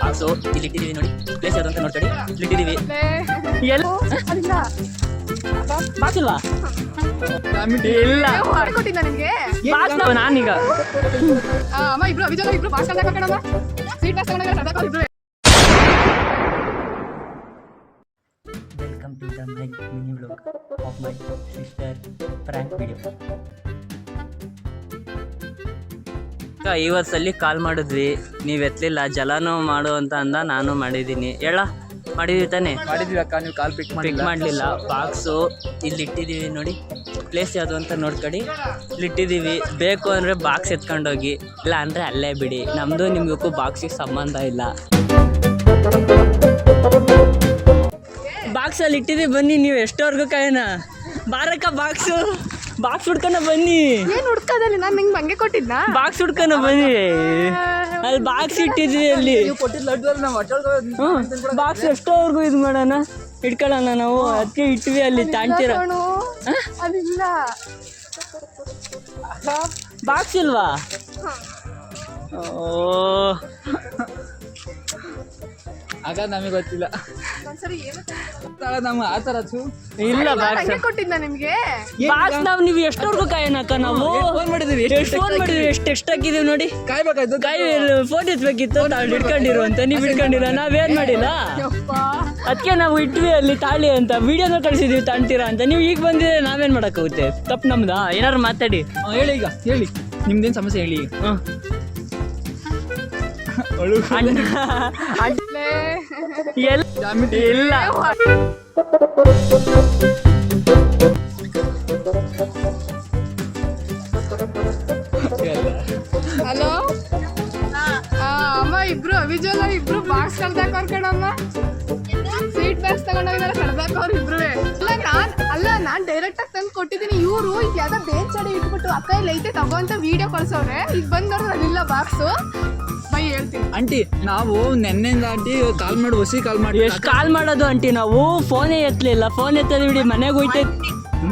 Box ಇಲ್ಲಿ ಇಟ್ಟಿದ್ದೀವಿ ನೋಡಿ. ಪ್ಲೇಸ್ ಯಾವ್ದು ಅಂತ ನೋಡ್ಕೊಳ್ಳಿ ಇಲ್ಲಿ ಇಟ್ಟಿದ್ದೀವಿ. ಎಲ್ಲಿ ಬಾಕ್ಸ್ ಇಲ್ವಾ ಇಲ್ಲ. ಕೊಟ್ಟಿದ್ದ ನಿಮ್ಗೆ ಬಾಕ್ಸ್ ನಾನೀಗ. ಆ, ಅಮ್ಮ ಇಬ್ರು ಅಭಿಜೋಗ ಇಬ್ರು ಬಾಸ್ ಕಂಡ ಕಣಮ್ಮ ಸೀಟ್ ಬಾಸ್ ತಗೊಂಡಾಗ ಸದಾ ಇಬ್ರು. Welcome to the my mini vlog of my sister prank video ಐವತ್ತಲ್ಲಿ call ಮಾಡಿದ್ವಿ. ನೀವು ಎತ್ತಲಿಲ್ಲ ಜಲನೂ ಮಾಡು ಅಂತ ಅಂದ ನಾನು ಮಾಡಿದ್ದೀನಿ. ಹೇಳ ಮಾಡಿದ್ವಿ ತಾನೆ? ಮಾಡಿದ್ವಿ ಅಕ್ಕ ನೀವು ಕಾಲ್ ಪಿಕ್ ಪಿಕ್ ಮಾಡಲಿಲ್ಲ. ಬಾಕ್ಸು ಇಲ್ಲಿ ಇಟ್ಟಿದ್ದೀವಿ ನೋಡಿ. ಪ್ಲೇಸ್ ಯಾವುದು ಅಂತ ನೋಡ್ಕೊಡಿ. ಇಲ್ಲಿ ಇಟ್ಟಿದ್ದೀವಿ. ಬೇಕು ಅಂದರೆ ಬಾಕ್ಸ್ ಎತ್ಕೊಂಡೋಗಿ ಇಲ್ಲ ಅಂದರೆ ಅಲ್ಲೇ ಬಿಡಿ. ನಮ್ಮದು ನಿಮಗೂ ಬಾಕ್ಸಿಗೆ ಸಂಬಂಧ ಇಲ್ಲ. ಬಾಕ್ಸಲ್ಲಿ ಇಟ್ಟಿದ್ದೀವಿ. ಬನ್ನಿ ನೀವು ಎಷ್ಟೋರ್ಗು ಕಾಯನ ಬಾರಕ್ಕ ಬಾಕ್ಸು ಬಾಕ್ಸ್ ಹುಡ್ಕೊಂಡ ಬನ್ನಿ. ಏನ್ ಹುಡ್ಕೋದಲ್ಲಿ ನಾನು ನಿಂಗೆ ಹಂಗೆ ಕೊಟ್ಟಿದ್ನ? ಬಾಕ್ಸ್ ಹುಡ್ಕೊಂಡ ಬನ್ನಿ. ಅಲ್ಲಿ ಬಾಕ್ಸ್ ಇಟ್ಟಿದ್ವಿ ಅಲ್ಲಿ. ಬಾಕ್ಸ್ ಎಷ್ಟೋವರೆಗೂ ಇದು ಮಾಡೋಣ? ಇಟ್ಕೊಳ್ಳೋಣ ನಾವು. ಅದಕ್ಕೆ ಇಟ್ವಿ ಅಲ್ಲಿ ತಾಂಟಿರ ಅದಿಲ್ಲ ಬಾಕ್ಸ್ ಇಲ್ವಾ? ಓ. ಆಗ ನಮಗೆ ಗೊತ್ತಿಲ್ಲ. ನಮ್ಮ ಆ ಥರ ಚೂ ಇಲ್ಲ ಬಾಕ್ಸ್ ಹಂಗೆ ಕೊಟ್ಟಿದ್ದ ನಿಮ್ಗೆ? ಬಾಕ್ಸ್ ನಾವು ನೀವು ನಾವು? ಫೋನ್ ಮಾಡಿದೀವಿ ಎಷ್ಟು ಫೋನ್ ಮಾಡಿದ್ವಿ ಎಷ್ಟು ಎಷ್ಟು ಹಾಕಿದೀವಿ ನೋಡಿ. ಕಾಯ್ಬೇಕಾಯ್ತು? ಕೈ ಫೋನ್ ಎತ್ಬೇಕಿತ್ತು ನಾವು ಹಿಡ್ಕೊಂಡಿರು ಅಂತ ನೀವು ಹಿಡ್ಕೊಂಡಿಲ್ಲ ನಾವೇನ್ ಮಾಡಿಲ್ಲ? ಅದಕ್ಕೆ ನಾವು ಇಟ್ವಿ ಅಲ್ಲಿ ತಾಳಿ ಅಂತ. ವಿಡಿಯೋನ ಕಳಿಸಿದ್ವಿ ತಾಣ್ತೀರಾ ಅಂತ. ನೀವು ಈಗ ಬಂದಿದ್ರೆ ನಾವೇನ್ ಮಾಡಕ್ಕಾಗುತ್ತೆ ತಪ್ಪು ನಮ್ದಾ? ಏನಾರು ಮಾತಾಡಿ. ಹೇಳಿ ಈಗ ಹೇಳಿ. ನಿಮ್ದೇನು ಸಮಸ್ಯೆ ಹೇಳಿ ಈಗ? ಇಲ್ಲ ಹಲೋ ಅಮ್ಮ, ಇಬ್ರು ಅಭಿಜೋಗ ಇಬ್ರು ಬಾಕ್ಸ್ ಕಳ್ದಾಕೋರ್ ಕಣಮ್ಮ ಸೀಟ್ ಬಾಕ್ಸ್ ತಗೊಂಡೋಗಿದಾರೆ ಅವ್ರು ಇಬ್ರು ಅಲ್ಲ, ನಾನ್ ಅಲ್ಲ, ನಾನ್ ಡೈರೆಕ್ಟ್ ಆಗಿ ತಂದು ಕೊಟ್ಟಿದ್ದೀನಿ, ಇವರು ಈಗ ಯಾವ್ದೋ ಬೇಂಚ್ ಅಡಿ ಇಟ್ಬಿಟ್ಟು ಅಕ್ಕ ಇಲ್ಲಿ ಐತೆ, ತಗೋ ಅಂತ ವಿಡಿಯೋ ಕಳ್ಸವ್ರೆ. ಈಗ ಬಂದವ್ರು ಅಲ್ಲಿಲ್ಲ ಬಾಕ್ಸು ಬೈ ಹೇಳ್ತೀನಿ. ಆಂಟಿ ನಾವು ನೆನ್ನೆಯಿಂದ ಆಂಟಿ ಕಾಲ್ ಮಾಡಿ ಹೊಸಿ ಕಾಲ್ ಮಾಡಿ ಎಷ್ಟು ಕಾಲ್ ಮಾಡೋದು ಅಂಟಿ ನಾವು? ಫೋನೇ ಎತ್ತಲಿಲ್ಲ ಫೋನ್ ಎತ್ತದ ಬಿಡಿ ಮನೆಗೆ ಹೋಯ್ತೈತಿ.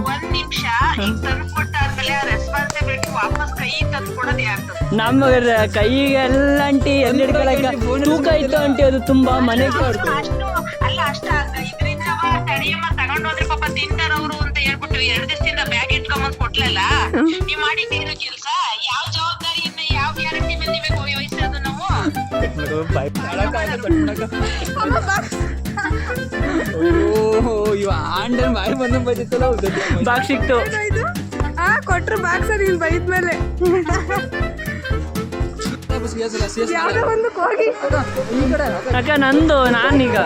ಒಂದ್ ನಿಮಿಷ ಈಗ ತಂದು ಕೊಟ್ಟಾದ್ಮೇಲೆ ಆ ರೆಸ್ಪಾನ್ಸಿಬಿಲಿಟಿ ವಾಪಸ್ ಕೈ ತಂದ್ಕೊಡೋದು ನಮ್ಮ ಕೈಗೆಲ್ಲ ಅಂಟಿ ಎಲ್ಲಿ ಹಿಡ್ಕೊಳಕ ತೂಕ ಇತ್ತು ಅಂಟಿ ಅದು ತುಂಬಾ ಮನೆಗೆ ಅಷ್ಟು ಅಲ್ಲ ಅಷ್ಟ ಇದರಿಂದ ತಡಿಯಮ್ಮ ತಗೊಂಡೋದ್ರೆ ಪಾಪ ತಿಂತಾರ ಅವರು ಅಂತ ಹೇಳ್ಬಿಟ್ಟು ಎರಡ್ ದಿವಸದಿಂದ ಬ್ಯಾಗ್ ಇಟ್ಕೊಂಬಂದ್ ಕೊಟ್ಲಲ್ಲ? ನೀವ್ ಮಾಡಿದ್ದೀರ ಕೆಲ್ಸ ಯಾವ ಇವ ಆಂಡನ್ ಬಾಯಿ ಬಂದ ಬೈದಿತ್ತಲ್ಲ ಬಾಕ್ ಸಿಕ್ತು ಆ ಕೊಟ್ರು ಬಾಕ್ಸ್ ಅಲ್ಲಿ ಇಲ್ಲಿ ಬೈದ್ಮೇಲೆ ಮೇಲೆ. ಅಕ್ಕ ನಂದು ನಾನೀಗ.